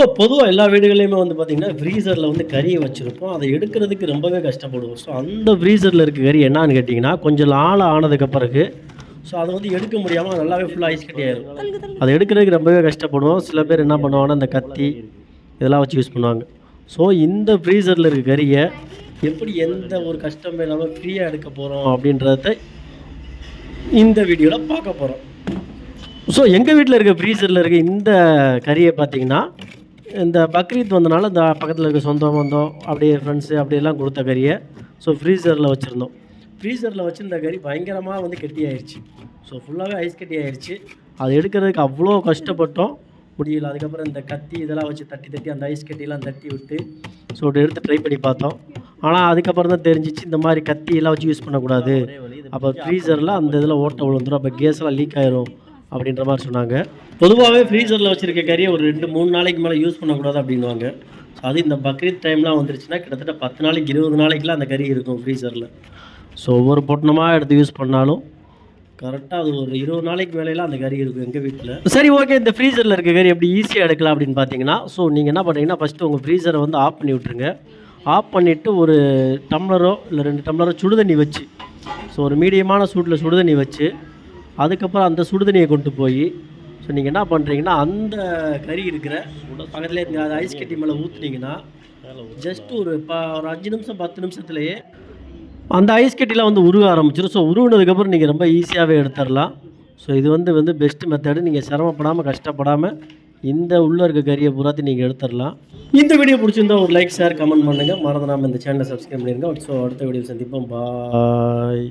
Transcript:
So பொதுவாக எல்லா வீடுகளையுமே வந்து பார்த்திங்கன்னா ஃப்ரீசரில் வந்து கறியை வச்சுருப்போம். அதை எடுக்கிறதுக்கு ரொம்பவே கஷ்டப்படுவோம். ஸோ அந்த ஃப்ரீசரில் இருக்க கறி என்னான்னு கேட்டிங்கன்னா கொஞ்சம் நாள் ஆனதுக்கு பிறகு ஸோ அதை வந்து எடுக்க முடியாமல் நல்லாவே ஃபுல்லாக ஐஸ் கட்டி ஆயிரும். அதை எடுக்கிறதுக்கு ரொம்பவே கஷ்டப்படுவோம். சில பேர் என்ன பண்ணுவாங்கன்னா இந்த கத்தி இதெல்லாம் வச்சு யூஸ் பண்ணுவாங்க. ஸோ இந்த ஃப்ரீசரில் இருக்க கறியை எப்படி எந்த ஒரு கஷ்டமே இல்லாமல் ஃப்ரீயாக எடுக்க போகிறோம் அப்படின்றத இந்த வீடியோவில் பார்க்க போகிறோம் ஸோ எங்கள் வீட்டில் இருக்க ஃப்ரீசரில் இருக்க இந்த கறியை பார்த்தீங்கன்னா இந்த பக்ரீத் வந்தனால இந்த பக்கத்தில் இருக்க சொந்தம் வந்தோம் அப்படியே ஃப்ரெண்ட்ஸு அப்படியெல்லாம் கொடுத்த கறியை ஸோ ஃப்ரீசரில் வச்சுருந்தோம். ஃப்ரீசரில் வச்சுருந்த கறி பயங்கரமாக வந்து கெட்டி ஆயிடுச்சு ஸோ ஃபுல்லாகவே ஐஸ் கட்டி ஆயிடுச்சு அதை எடுக்கிறதுக்கு அவ்வளோ கஷ்டப்பட்டோம். முடியல. அதுக்கப்புறம் இந்த கத்தி இதெல்லாம் வச்சு தட்டி தட்டி அந்த ஐஸ் கட்டிலாம் தட்டி விட்டு ஸோ எடுத்து ட்ரை பண்ணி பார்த்தோம். ஆனால் அதுக்கப்புறம் தான் தெரிஞ்சிச்சு இந்த மாதிரி கத்தியெல்லாம் வச்சு யூஸ் பண்ணக்கூடாது. அப்போ ஃப்ரீசரில் அந்த இதில் ஓட்டை விழுந்துடும் அப்போ கேஸ்லாம் லீக் ஆயிரும். அப்படின்ற மாதிரி சொன்னாங்க. பொதுவாகவே ஃப்ரீசரில் வச்சுருக்க கறியை ஒரு ரெண்டு மூணு நாளைக்கு மேலே யூஸ் பண்ணக்கூடாது அப்படின்வாங்க ஸோ அது இந்த பக்ரீத் டைம்லாம் வந்துருச்சுன்னா கிட்டத்தட்ட பத்து நாளைக்கு இருபது நாளைக்குலாம் அந்த கறி இருக்கும் ஃப்ரீசரில் ஸோ ஒவ்வொரு பொட்டணமாக எடுத்து யூஸ் பண்ணாலும் கரெக்டாக அது ஒரு இருபது நாளைக்கு மேலேலாம் அந்த கறி இருக்கும் எங்கள் வீட்டில் சரி ஓகே இந்த ஃப்ரீசரில் இருக்க கறி எப்படி ஈஸியாக எடுக்கலாம் அப்படின்னு பார்த்தீங்கன்னா ஸோ நீங்கள் என்ன பண்ணுறீங்கன்னா ஃபஸ்ட்டு உங்கள் ஃப்ரீசரை வந்து ஆஃப் பண்ணி விட்ருங்க ஆஃப் பண்ணிவிட்டு ஒரு டம்ளரோ இல்லை ரெண்டு டம்ளரோ சுடுதண்ணி வச்சு ஸோ ஒரு மீடியமான சூட்டில் சுடுதண்ணி வச்சு அதுக்கப்புறம் அந்த சுடுதண்ணியை கொண்டு போய் ஸோ நீங்கள் என்ன பண்ணுறீங்கன்னா அந்த கறி இருக்கிற பக்கத்துலேயே இருக்க அந்த ஐஸ் கட்டி மேலே ஊற்றுனீங்கன்னா ஜஸ்ட் ஒரு ப ஒரு அஞ்சு நிமிஷம் பத்து நிமிஷத்துலேயே அந்த ஐஸ் கட்டிலாம் வந்து உருக ஆரம்பிச்சிடும் ஸோ உருவினதுக்கப்புறம் நீங்கள் ரொம்ப ஈஸியாகவே எடுத்துடலாம். ஸோ இது வந்து வந்து பெஸ்ட் மெத்தடு நீங்கள் சிரமப்படாமல் கஷ்டப்படாமல் இந்த உள்ளே இருக்க கறியை பூராத்தையும் நீங்கள் எடுத்துடலாம். இந்த வீடியோ பிடிச்சிருந்தா ஒரு லைக் ஷேர் கமெண்ட் பண்ணுங்கள் மறந்துடாமல் இந்த சேனலை சப்ஸ்கிரைப் பண்ணிடுங்க ஸோ அடுத்த வீடியோ சந்திப்போம். பாய்